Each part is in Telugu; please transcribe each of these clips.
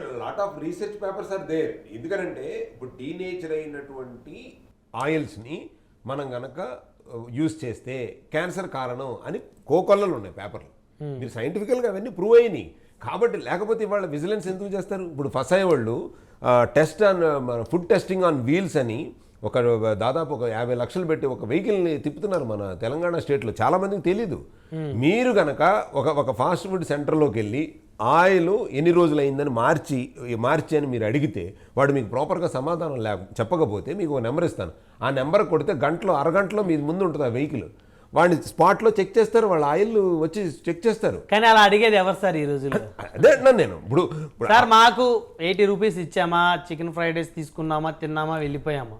But lot of research papers are there ఎందుకంటే ఇప్పుడు డీనేచర్ అయినటువంటి ఆయిల్స్ని మనం గనక యూజ్ చేస్తే క్యాన్సర్ కారణం అని కోకొల్లలు ఉన్నాయి పేపర్లు. మీరు సైంటిఫికల్గా అవన్నీ ప్రూవ్ అయినాయి. కాబట్టి లేకపోతే ఇవాళ విజిలెన్స్ ఎందుకు చేస్తారు? ఇప్పుడు ఫసాయి వాళ్ళు test on food testing on wheels అని ఒక దాదాపు ఒక యాభై లక్షలు పెట్టి ఒక వెహికల్ని తిప్పుతున్నారు మన తెలంగాణ స్టేట్లో. చాలా మందికి తెలీదు. మీరు గనక ఒక ఒక ఫాస్ట్ ఫుడ్ సెంటర్లోకి వెళ్ళి ఆయిల్ ఎన్ని రోజులు అయిందని మార్చి మార్చి అని మీరు అడిగితే వాడు మీకు ప్రాపర్గా సమాధానం లేక చెప్పకపోతే మీకు ఒక నెంబర్ ఇస్తాను. ఆ నెంబర్ కొడితే గంటలో అరగంటలో మీ ముందు ఉంటుంది ఆ వెహికల్. వాడిని స్పాట్లో చెక్ చేస్తారు వాళ్ళ ఆయిల్ వచ్చి చెక్ చేస్తారు. కానీ అలా అడిగేది ఎవరు సార్ ఈ రోజుల్లో? అదే అంటున్నాను నేను. ఇప్పుడు సార్ మాకు ఎయిటీ రూపీస్ ఇచ్చామా? చికెన్ ఫ్రైడ్ రైస్ తీసుకున్నామా? తిన్నామా? వెళ్ళిపోయామా?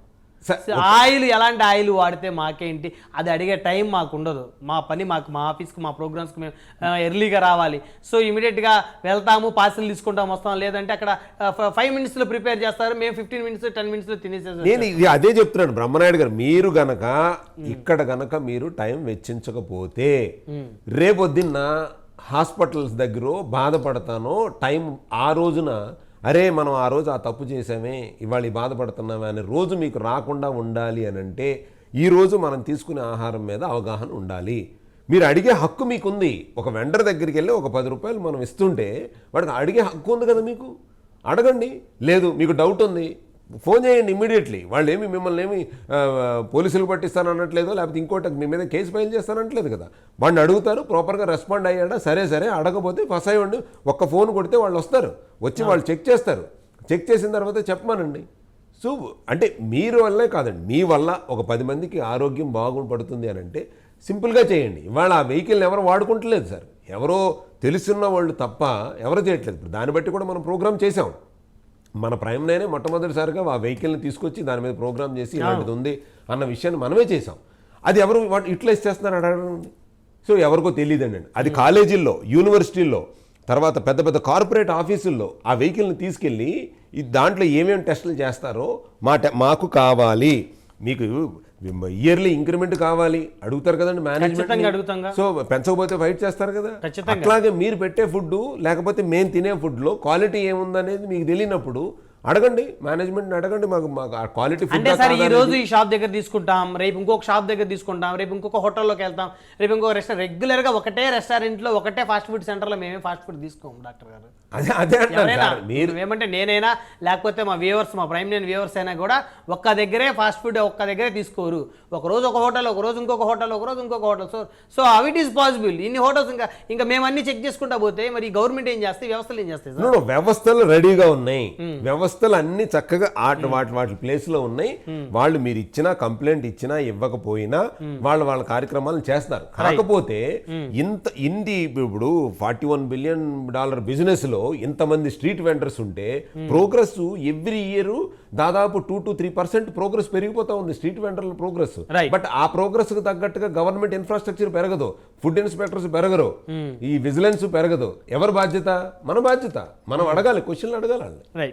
ఆయిల్ ఎలాంటి ఆయిల్ వాడితే మాకేంటి? అది అడిగే టైం మాకు ఉండదు మా పని మాకు మా ఆఫీస్కి మా ప్రోగ్రామ్స్కి మేము ఎర్లీగా రావాలి. సో ఇమీడియట్గా వెళ్తాము పార్సిల్ తీసుకుంటాం వస్తాం. లేదంటే అక్కడ ఫైవ్ మినిట్స్లో ప్రిపేర్ చేస్తారు. మేము ఫిఫ్టీన్ మినిట్స్ టెన్ మినిట్స్లో తినేసేస్తాం నేను ఇది అదే చెప్తున్నాను. బ్రహ్మనాయుడు గారు మీరు గనక ఇక్కడ గనక మీరు టైం వెచ్చించకపోతే రేపొద్దున్న హాస్పిటల్స్ దగ్గర బాధపడతానో టైం ఆ రోజున అరే మనం ఆ రోజు ఆ తప్పు చేసామే ఇవాళ ఈ బాధపడుతున్నామే అనే రోజు మీకు రాకుండా ఉండాలి అని అంటే ఈరోజు మనం తీసుకునే ఆహారం మీద అవగాహన ఉండాలి. మీరు అడిగే హక్కు మీకుంది. ఒక వెండర్ దగ్గరికి వెళ్ళి ఒక పది రూపాయలు మనం ఇస్తుంటే వాడికి అడిగే హక్కు ఉంది కదా మీకు? అడగండి. లేదు మీకు డౌట్ ఉంది. ఫోన్ చేయండి ఇమ్మీడియట్లీ వాళ్ళు ఏమి మిమ్మల్ని ఏమి పోలీసులు పట్టిస్తానన్నట్లేదో లేకపోతే ఇంకోటి మీ మీద కేసు ఫైల్ చేస్తానట్లేదు కదా. వాడిని అడుగుతారు ప్రాపర్గా రెస్పాండ్ అయ్యాడా సరే సరే అడగపోతే ఫస్ అయ్యండి ఒక్క ఫోన్ కొడితే వాళ్ళు వస్తారు వచ్చి వాళ్ళు చెక్ చేస్తారు. చెక్ చేసిన తర్వాత చెప్పమానండి. సో అంటే మీరు వల్లే కాదండి మీ వల్ల ఒక పది మందికి ఆరోగ్యం బాగుపడుతుంది అని అంటే సింపుల్గా చేయండి. ఇవాళ ఆ వెహికల్ని ఎవరు వాడుకుంటలేదు సార్. ఎవరో తెలుసున్న వాళ్ళు తప్ప ఎవరు చేయట్లేదు. దాన్ని బట్టి కూడా మనం ప్రోగ్రామ్ చేసాం మన ప్రైమ్ నైనే మొట్టమొదటిసారిగా ఆ వెహికల్ని తీసుకొచ్చి దాని మీద ప్రోగ్రామ్ చేసి ఇలాంటిది ఉంది అన్న విషయాన్ని మనమే చేసాం అది ఎవరు వాడు ఇట్లా ఇచ్చేస్తున్నారు అడగండి సో ఎవరికో తెలియదండి అది కాలేజీల్లో యూనివర్సిటీల్లో తర్వాత పెద్ద పెద్ద కార్పొరేట్ ఆఫీసుల్లో ఆ వెహికల్ని తీసుకెళ్ళి దాంట్లో ఏమేమి టెస్టులు చేస్తారో మా టె- మాకు కావాలి. మీకు ఇయర్లీ ఇంక్రిమెంట్ కావాలి. అడుగుతారు కదండి మేనేజ్మెంట్ సో పెంచకపోతే ఫైట్ చేస్తారు కదా. అట్లాగే మీరు పెట్టే ఫుడ్ లేకపోతే మేము తినే ఫుడ్లో క్వాలిటీ ఏముందనేది మీకు తెలియనప్పుడు అడగండి మేనేజ్మెంట్ని అడగండి మాకు మాకు ఆ క్వాలిటీ అంటే సార్ ఈ రోజు ఈ షాప్ దగ్గర తీసుకుంటాం రేపు ఇంకొక షాప్ దగ్గర తీసుకుంటాం రేపు ఇంకొక హోటల్లోకి వెళ్తాం రేపు ఇంకొక రెస్టారెంట్ రెగ్యులర్గా ఒకటే రెస్టారెంట్లో ఒకటే ఫాస్ట్ ఫుడ్ సెంటర్లో మేమే ఫాస్ట్ ఫుడ్ తీసుకోము డాక్టర్ గారు. అదే అదే ఎవరైనా మీరు ఏమంటే నేనైనా లేకపోతే మా వ్యూవర్స్ మా ప్రైమ్ నేను వ్యూవర్స్ అయినా కూడా ఒక్క దగ్గరే ఫాస్ట్ ఫుడ్ ఒక్క దగ్గరే తీసుకోరు. ఒక రోజు ఒక హోటల్ ఒక రోజు ఇంకొక హోటల్ ఒక రోజు ఇంకొక hotel. So so how it is possible ఇన్ని హోటల్స్ ఇంకా ఇంకా మేము అన్ని చెక్ చేసుకుంటా పోతే మరి గవర్నమెంట్ ఏం చేస్తాయి వ్యవస్థలు ఏం చేస్తాయి వ్యవస్థలు రెడీగా ఉన్నాయి. వ్యవస్థలు అన్ని చక్కగా ఆట వాటి వాటి ప్లేస్లో ఉన్నాయి వాళ్ళు మీరు ఇచ్చినా కంప్లైంట్ ఇచ్చినా ఇవ్వకపోయినా వాళ్ళు వాళ్ళ కార్యక్రమాలను చేస్తున్నారు. కాకపోతే ఇంత ఇంది ఇప్పుడు ఫార్టీ వన్ బిలియన్ డాలర్ బిజినెస్లో ఇంతమంది స్ట్రీట్ వెండర్స్ ఉంటే ప్రోగ్రెస్ ఎవ్రీ ఇయర్ దాదాపు two to three percent progress పెరిగిపోతా ఉంది స్ట్రీట్ వెండర్ల ప్రోగ్రెస్. బట్ ఆ ప్రోగ్రెస్కు తగ్గట్టుగా గవర్నమెంట్ ఇన్ఫ్రాస్ట్రక్చర్ పెరగదు ఫుడ్ ఇన్స్పెక్టర్స్ పెరగరు ఈ విజిలెన్స్ పెరగదు. ఎవరి బాధ్యత? మన బాధ్యత. మనం అడగాలి క్వశ్చన్లు అడగాలి. రైట్